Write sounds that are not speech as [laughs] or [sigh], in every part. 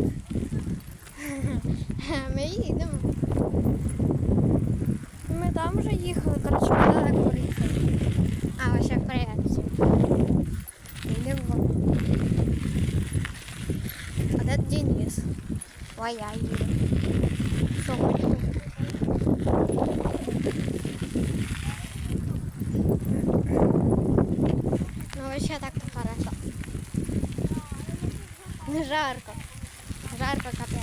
[laughs] Ми їдемо. Ми там вже їхали, коротше, далеко приїхали. А, ось як приємці. Їдемо. А де Денис? Ой, я їду. Хочеш? Ну, вообще так-то хорошо. Не жарко. Жарко капець.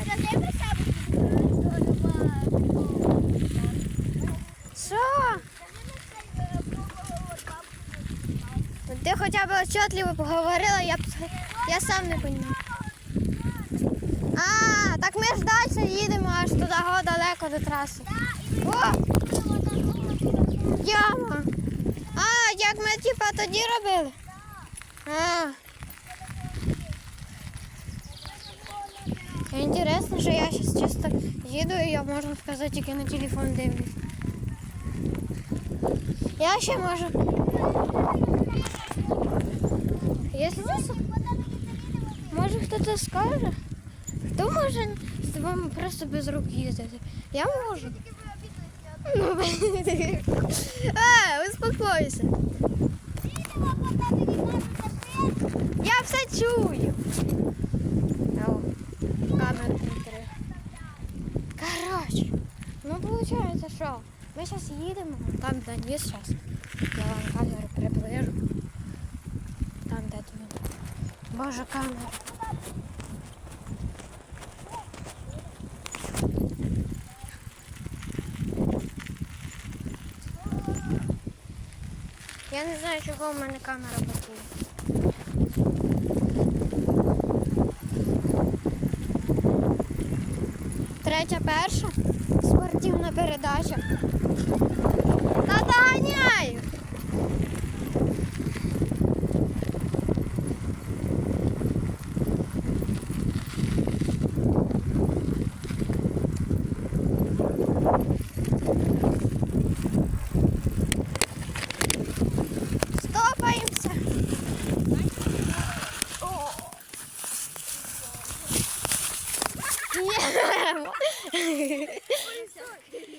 Що? Ти хоча б отчетливо поговорила, я б я сам не розумію. А, так ми ж далі їдемо аж туди го далеко до траси. О! Яма. А, як ми типа тоді робили? А. Інтересно, що я зараз чисто їду і я можна сказати тільки на телефон дивлюсь. Я ще можу. Якщо чесно, може хтось скаже, хто може з вами просто без рук їздити? Я можу. Ну, [laughs] а, успокойся. Я все чую. О, камеру прикрив. Коротше, ну виходить, що ми зараз їдемо, там Денис зараз. Я вам камеру приближу. Там де він. Боже, камера. Я не знаю, чого в мене камера працює. Третя перша спортивна передача. [laughs] Yeah.